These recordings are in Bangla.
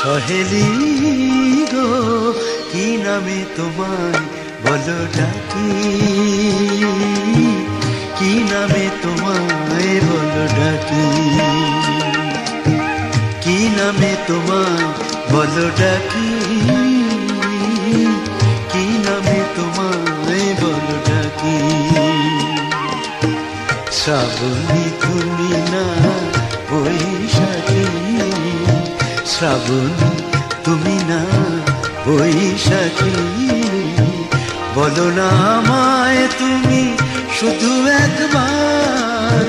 সহেলি গো, কি নামে তোমায় বলো ডাকি? কি নামে তোমায় বলো ডাকি? কি নামে তোমায় বলো ডাকি? কি নামে তোমায় বলো ডাকি? শ্রাবণী তুমি না শ্রাবণী, তুমি না বৈশাখী। বলো না আমায় তুমি শুধু একবার,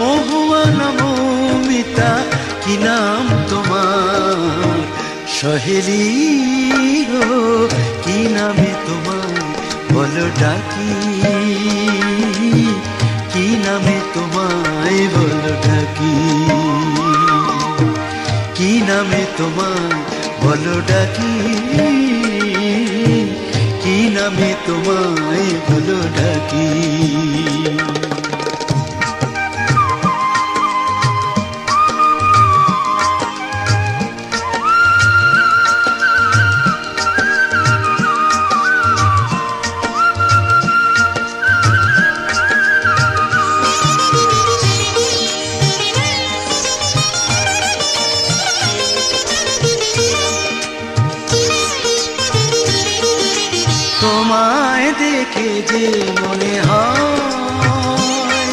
মহুয়া না মৌমিতা কি নাম তোমার? সহেলি কি নামে তোমার বলো ডাকি? কি নামে তোমায় বলো ডাকি? নামে তোমায় বলো ডাকি? কি নামে তোমায় বলো ডাকি? তোমায় দেখে যে মনে হয়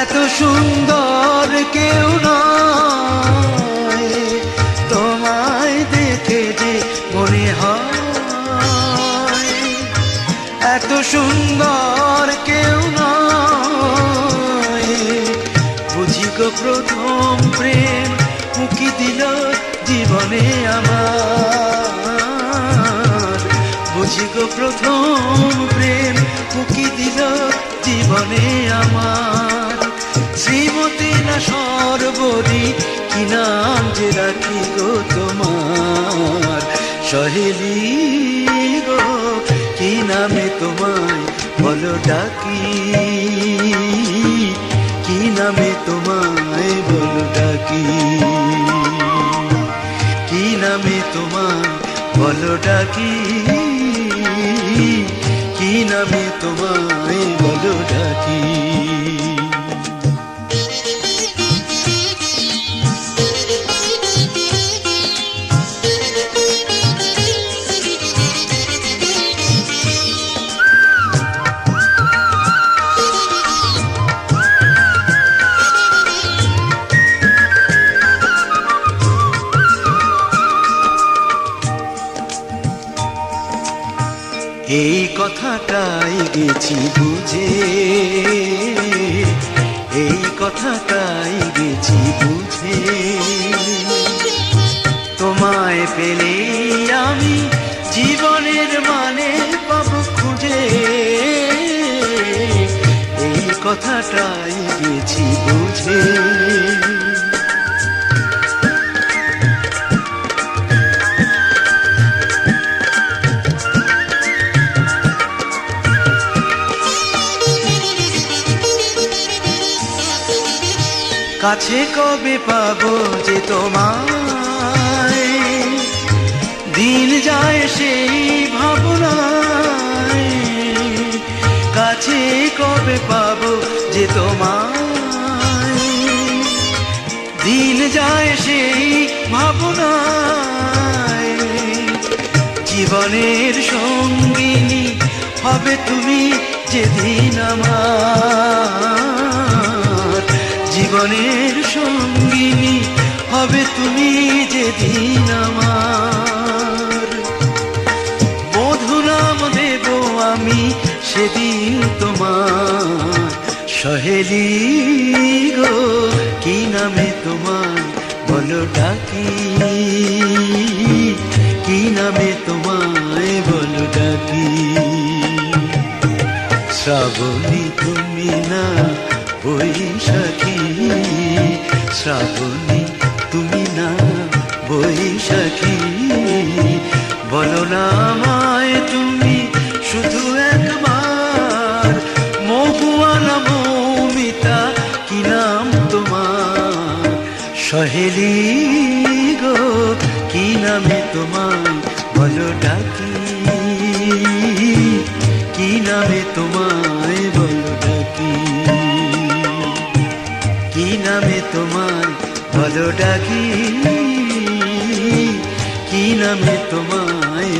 এত সুন্দর কেউ নয়। তোমায় দেখে যে মনে হয় এত সুন্দর কেউ নয়। বুঝি গো প্রথম প্রেম মুখি দিল জীবনে আমার। বুঝি প্রথম প্রেম মুখি দিল জীবনে আমার। শ্রীমতী না সর্বরী কি নাম যে রাখি গো তোমার? সহেলি গো, কি নামে তোমায় বলো ডাকি? কি নামে তোমায় বলো ডাকি? কি নামে তোমায় বলো ডাকি? নামে তোমায় বলো ডাকি। গেছি বুঝে। এই কথাটাই গেছি বুঝে। তোমায় পেলে আমি জীবনের মানে পাব খুঁজে। এই কথাটাই গেছি বুঝে। কাছে কবে পাবো যে তোমায়? দিন যায় সেই ভাবনায়। কাছে কবে পাবো যে তোমায়? দিন যায় সেই ভাবনায়। জীবনের সঙ্গিনী হবে তুমি যেদিন আমার জীবনের সঙ্গিনী হবে তুমি যেদিন আমার। মধু নাম দেব আমি সেদিন তোমার। সহেলি গো, কি নামে তোমার বলো ডাকি? শ্রাবণী তুমি না বৈশাখী। বলো না আমায় তুমি শুধু একবার। মহুয়া না মৌমিতা কি নাম তোমার? সহেলি গো, কি নামে তোমায়? বলো ডাকি, কি নামে তোমায়? বলো ডাকি, কি নামে বলো ডাকি কি নামে তোমায়